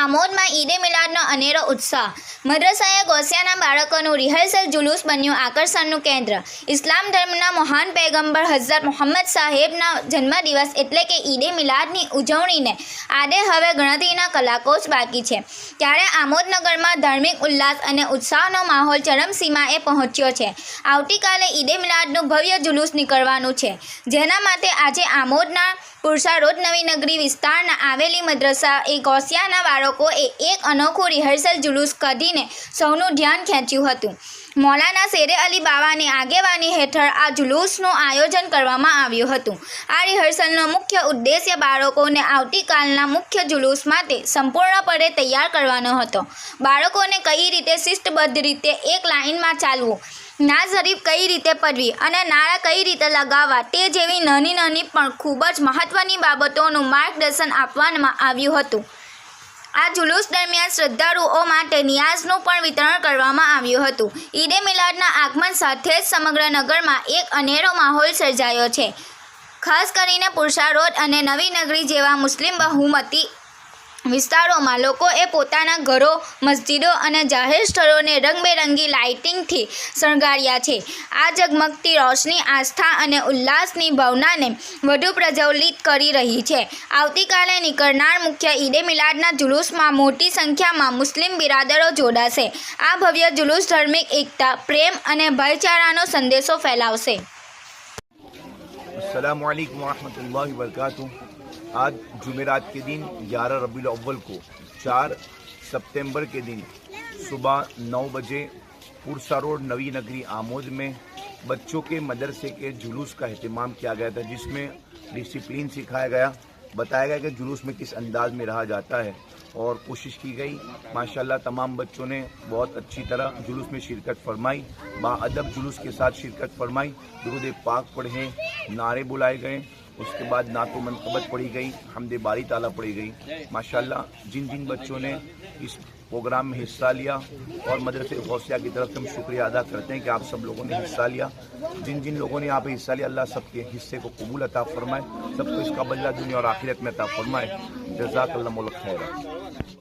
આમોદમાં ઈદે મિલાદનો અનેરો ઉત્સાહ. મદ્રસાએ ગોસિયાના બાળકોનું રિહર્સલ જુલુસ બન્યું આકર્ષણનું કેન્દ્ર. ઇસ્લામ ધર્મના મહાન પૈગંબર હઝરત મોહમ્મદ સાહેબના જન્મદિવસ એટલે કે ઈદે મિલાદની ઉજવણીને આડે હવે ગણતરીના કલાકો જ બાકી છે. ત્યારે આમોદનગરમાં ધાર્મિક ઉલ્લાસ અને ઉત્સાહનો માહોલ ચરમસીમાએ પહોંચ્યો છે. આવતીકાલે ઈદે મિલાદનું ભવ્ય જુલુસ નીકળવાનું છે. જેના માટે આજે આમોદના પુરસા રોડ નવી નગરી વિસ્તારના આવેલી મદ્રસા એ ગોસિયાના બાળકોએ એક અનોખું રિહર્સલ જુલુસ કાઢીને સૌનું ધ્યાન ખેંચ્યું હતું. મૌલાના શેરે અલી બાવાની આગેવાની હેઠળ આ જુલુસનું આયોજન કરવામાં આવ્યું હતું. આ રિહર્સલનો મુખ્ય ઉદ્દેશ્ય બાળકોને આવતીકાલના મુખ્ય જુલુસ માટે સંપૂર્ણપણે તૈયાર કરવાનો હતો. બાળકોને કઈ રીતે શિસ્તબદ્ધ રીતે એક લાઇનમાં ચાલવું, ના શરીફ કઈ રીતે પડવી અને નાણાં કઈ રીતે લગાવવા તે જેવી નાની નાની પણ ખૂબ જ મહત્ત્વની બાબતોનું માર્ગદર્શન આપવામાં આવ્યું હતું. આ જુલુસ દરમિયાન શ્રદ્ધાળુઓ માટે નિયાઝનું પણ વિતરણ કરવામાં આવ્યું હતું. ઈદે મિલાદના આગમન સાથે જ સમગ્ર નગરમાં એક અનેરો માહોલ સર્જાયો છે. ખાસ કરીને પુરસા રોડ અને નવી નગરી જેવા મુસ્લિમ બહુમતી વિસ્તારોમાં લોકોએ પોતાના ઘરો, મસ્જિદો અને જાહેર સ્થળોને રંગબેરંગી લાઇટિંગથી શણગાર્યા છે. આ ઝગમગતી રોશની, આસ્થા અને ઉલ્લાસની ભાવનાને વધુ પ્રજ્વલિત કરી રહી છે. આવતીકાલે નીકળનાર મુખ્ય ઈદે મિલાદના જુલુસમાં મોટી સંખ્યામાં મુસ્લિમ બિરાદરો જોડાશે. આ ભવ્ય જુલુસ ધાર્મિક એકતા, પ્રેમ અને ભાઈચારાનો સંદેશો ફેલાવશે. अस्सलाम वालेकुम वरहमतुल्लाहि वबरकातुहू आज जुमेरात के दिन 11 रबी अव्वल को 4 सितंबर के दिन, सुबह 9 बजे पुरसा रोड नवी नगरी आमोद में बच्चों के मदरसे के जुलूस का अहतमाम किया गया था, जिसमें डिसिप्लिन सिखाया गया। बताया गया कि जुलूस में किस अंदाज में रहा जाता है और कोशिश की गई। माशाल्लाह, तमाम बच्चों ने बहुत अच्छी तरह जुलूस में शिरकत फरमाई। बाअदब जुलूस के साथ शिरकत फरमाई। दुरुद पाक पढ़े नारे बुलाए गए, उसके बाद नातो मनकबत पढ़ी गई, हमदे बारी ताला पढ़ी गई। माशाल्लाह, जिन जिन बच्चों ने इस प्रोग्राम में हिस्सा लिया और मदरसे गौसिया की तरफ़ से हम शुक्रिया अदा करते हैं कि आप सब लोगों ने हिस्सा लिया। जिन जिन लोगों ने यहाँ पे हिस्सा लिया, अल्लाह सबके हिस्से को कबूल अता फरमाए, सबको इसका बदला दुनिया और आखिरत में अता फरमाए। जजाक खैर